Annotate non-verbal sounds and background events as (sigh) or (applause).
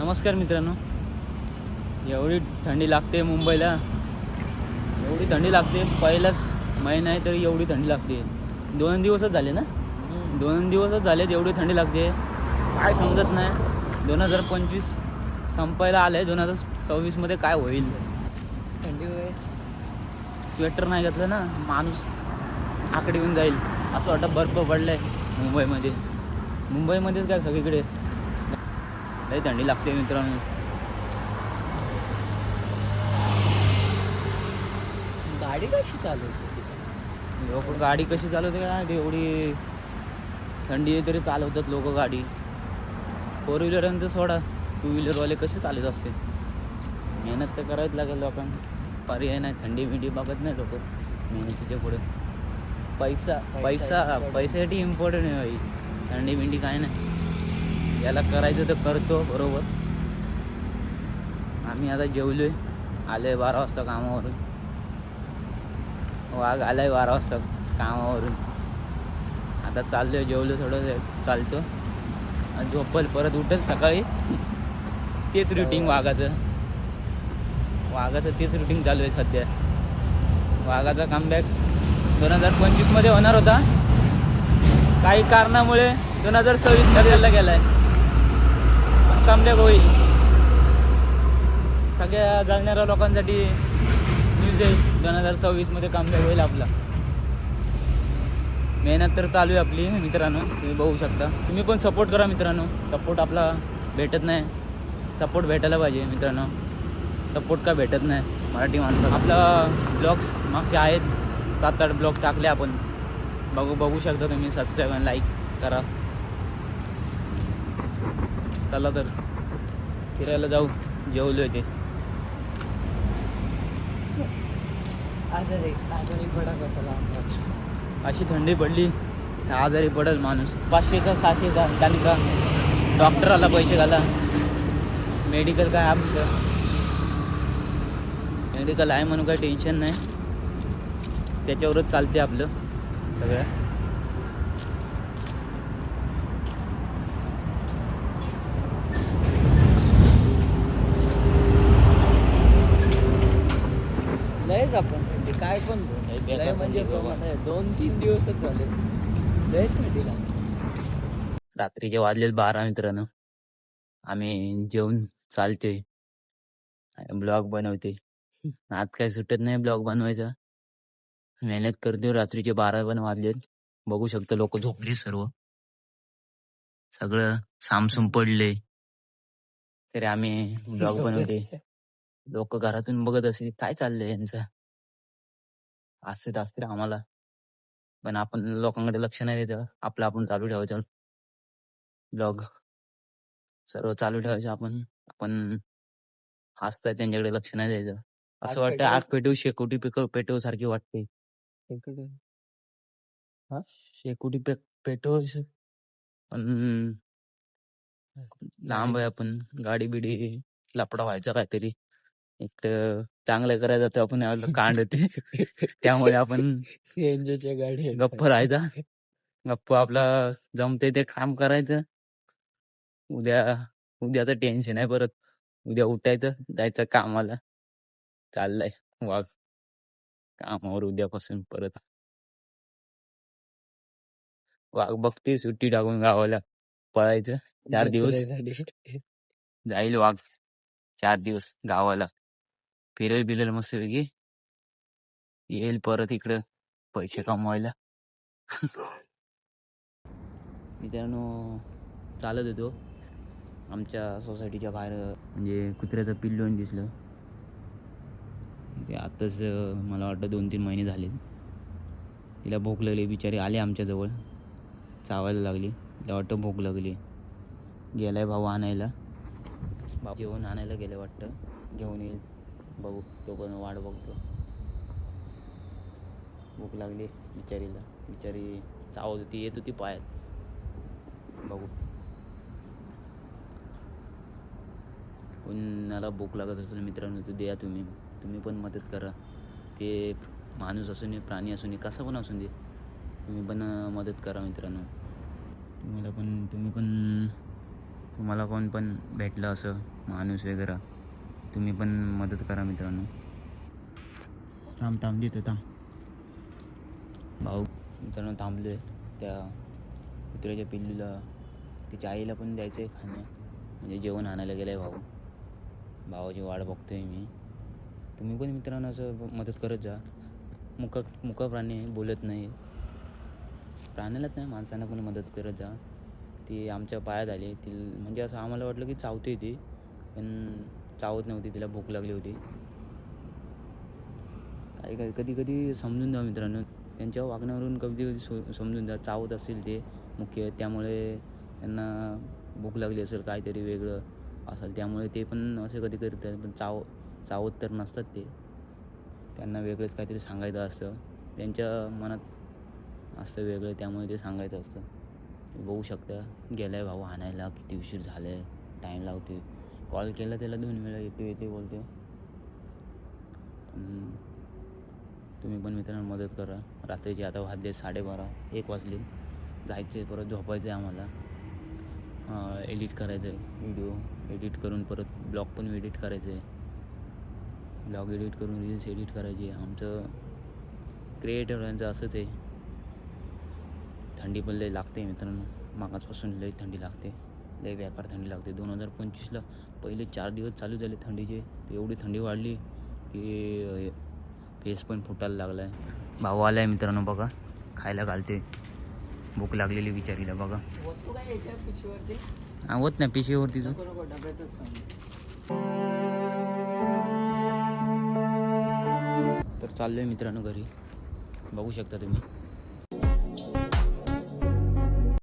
नमस्कार मित्रांनो. एवढी थंडी लागते मुंबईला. एवढी थंडी लागते. पहिलाच महिना आहे तरी एवढी थंडी लागते. दोन दिवसच झाले ना? दोन दिवसच झाले एवढी थंडी लागते. काय समजत नाही. दोन हजार पंचवीस संपायला आलं आहे दोन हजार सव्वीसमध्ये काय होईल? थंडी स्वेटर नाही घातलं ना माणूस आकडे येऊन जाईल. असं वाटतं बर्फ पडलाय मुंबईमध्ये. मुंबईमध्येच काय सगळीकडे? लई थंडी लागते मित्रांनो. गाडी कशी चालवते लोक गाडी कशी चालवते माहिती, एवढी थंडी तरी चालवतात लोक गाडी. Four व्हीलरांचं soda. टू व्हीलरवाले कसे चालत असते मेहनत तर करावीच लागेल लोकांना. पर्याय नाही थंडी बिंडी बघत नाही लोक. मेहनतीच्या पुढे. पैसा पैसा. पैशासाठी इम्पॉर्टंट आहे भाई थंडी बिंडी काय नाही. याला करायचं तर करतो बरोबर. आम्ही आता जेवलो आहे आलो आलोय बारा वाजता कामावरून. वाघ आला आहे बारा वाजता कामावरून. आता चाललोय जेवलो थोडं चालतो. आणि झोपल परत उठल सकाळी. तेच रुटीन वाघाचं. वाघाचं तेच रुटीन चालू आहे सध्या. वाघाचा कमबॅक दोन हजार पंचवीसमध्ये होणार होता. काही कारणामुळे दोन हजार सव्वीस करियरला गेला आहे कामदेव होईल. सगळ्या जाणणाऱ्या लोकांसाठी न्यूज आहे. दोन हजार सव्वीसमध्ये कामदेव होईल आपला. मेहनत तर चालू आहे आपली मित्रांनो. तुम्ही बघू शकता. तुम्ही पण सपोर्ट करा मित्रांनो. सपोर्ट आपला भेटत नाही. सपोर्ट भेटायला पाहिजे मित्रांनो. सपोर्ट का भेटत नाही? मराठी माणसं आपला ब्लॉग्स मागचे आहेत. सात आठ ब्लॉग टाकले आपण. बघू बघू शकता तुम्ही. सबस्क्राईब आणि लाईक करा. चला तर. फिरायला जाऊ. जेवलो ते. आजारी आजारी पडा करताला आमचा अशी थंडी पडली आजारी पडेल माणूस. पाचशेचा सहाशेचा कारण का डॉक्टराला पैसे घाला. मेडिकल काय आमचं? मेडिकल आहे म्हणून काही टेन्शन नाही. त्याच्यावरच चालते आपलं सगळं. लयच आपण थंडी. काय पण बोल. लय म्हणजे. दोन तीन दिवसच झाले. लय थंडी रात्रीचे वाजलेत बारा मित्रांनो. आम्ही जेवून चालतोय. ब्लॉग बनवते आज काय सुटत नाही ब्लॉग बनवायचा. मेहनत करतोय. रात्रीचे बारा पण वाजलेत. बघू शकतो लोक झोपली सर्व. सगळं सामसूम पडले तरी आम्ही ब्लॉग बनवते (laughs) लोक घरातून बघत असतील काय चाललंय यांचं असते असते आम्हाला. पण आपण लोकांकडे लक्ष नाही देत. आपलं आपण चालू ठेवायचं. ब्लॉग सर्व चालू ठेवायचं आपण. आपण हसताय त्यांच्याकडे लक्ष नाही द्यायचं. असं वाटतं पेटवू- आग पेटवू शेकोटी पिकव पेटवू सारखी वाटते. इकडे शेकोटी पे पेटवू. पण लांब आहे आपण. गाडी बिडी लपडा व्हायचा काहीतरी. एक तर चांगलं करायचं तर आपण कांड होते त्यामुळे आपण सीएनजीच्या गाडी. गप्प राहायचा. गप्प आपला जमते ते काम करायचं. उद्या उद्याचं टेन्शन आहे परत. उद्या उठायचं जायचं कामाला. चाललंय वाघ. कामावर उद्यापासून परत. वाघ बघते सुट्टी टाकून गावाला. पळायचं. चार दिवस. जाईल वाघ. चार दिवस गावाला. फिरेल बिरेल मस्तपैकी येईल परत इकडं पैसे कमवायला. मित्रांनो चालत होतो. आमच्या सोसायटीच्या बाहेर म्हणजे कुत्र्याचं पिल्लून दिसलं. ते आत्ताच मला वाटतं दोन तीन महिने झाले तिला भूक लागली बिचारी आले आमच्याजवळ चावायला लागली. तिला वाटतं भूक लागली. गेलाय भाऊ आणायला. भाऊ जेवण आणायला गेलं वाटतं. घेऊन येईल. बघू तो पण वाट बघतो. भूक लागली बिचारीला. बिचारी चावत होती येत होती पायात. बघू. कुणाला भूक लागत असेल मित्रांनो तर द्या तुम्ही. तुम्ही पण मदत करा. ते माणूस असून प्राणी असून दे कसा पण असून दे तुम्ही पण मदत करा मित्रांनो. तुम्हाला पण तुम्ही पण तुम्हाला कोण पण भेटलं असं माणूस वगैरे. तुम्ही पण मदत करा मित्रांनो. थांब थांब देतो थांब. भाऊ मित्रांनो थांबलोय. त्या कुत्र्याच्या पिल्लूला तिच्या आईला पण द्यायचं आहे खाणं. म्हणजे जेवण आणायला गेलं आहे भाऊ. भावाची वाट बघतोय मी. तुम्ही पण मित्रांनो असं मदत करत जा. मुका मुका प्राणी बोलत नाही. प्राण्यालाच नाही माणसांना पण मदत करत जा. ती आमच्या पायात आली. ती म्हणजे असं आम्हाला वाटलं की चावते ती. पण चावत नव्हती तिला भूक लागली होती. काही काही कधी कधी समजून जा मित्रांनो. त्यांच्या वागण्यावरून कधी कधी सो समजून जा चावत असेल ते मुख्य त्यामुळे त्यांना भूक लागली असेल काहीतरी वेगळं असेल त्यामुळे ते पण असे कधी कधी पण चाव चावत तर नसतात ते. त्यांना वेगळंच काहीतरी सांगायचं असतं. त्यांच्या मनात असतं वेगळं त्यामुळे ते सांगायचं असतं. बघू शकता गेलं आहे भाऊ आणायला किती उशीर झालं आहे टाईम लावते कॉल केला त्याला दोन वेळा येतो येते बोलते. तुम्ही पण मित्रांनो मदत करा. रात्रीची आता वाजले साडेबारा एक वाजले. जायचं आहे परत झोपायचं आहे आम्हाला. एडिट करायचं आहे व्हिडिओ एडिट करून परत ब्लॉग पण एडिट करायचं आहे ब्लॉग एडिट करून रील्स एडिट करायची. आहे आमचं क्रिएटरांचं असंच आहे. थंडी पण लई लागते मित्रांनो. मागासपासून लई थंडी लागते. लई बेकार थंडी लागते. दोन हजार पंचवीसला पहिले चार दिवस चालू झाले थंडीचे एवढी थंडी वाढली की फेस पण फुटायला लागला आहे भाऊ आला आहे मित्रांनो बघा खायला घालते. भूक लागलेली विचारीला बघा. हा, होत नाही पिशवीवरती तू. तर चाललो आहे मित्रांनो घरी. बघू शकता तुम्ही.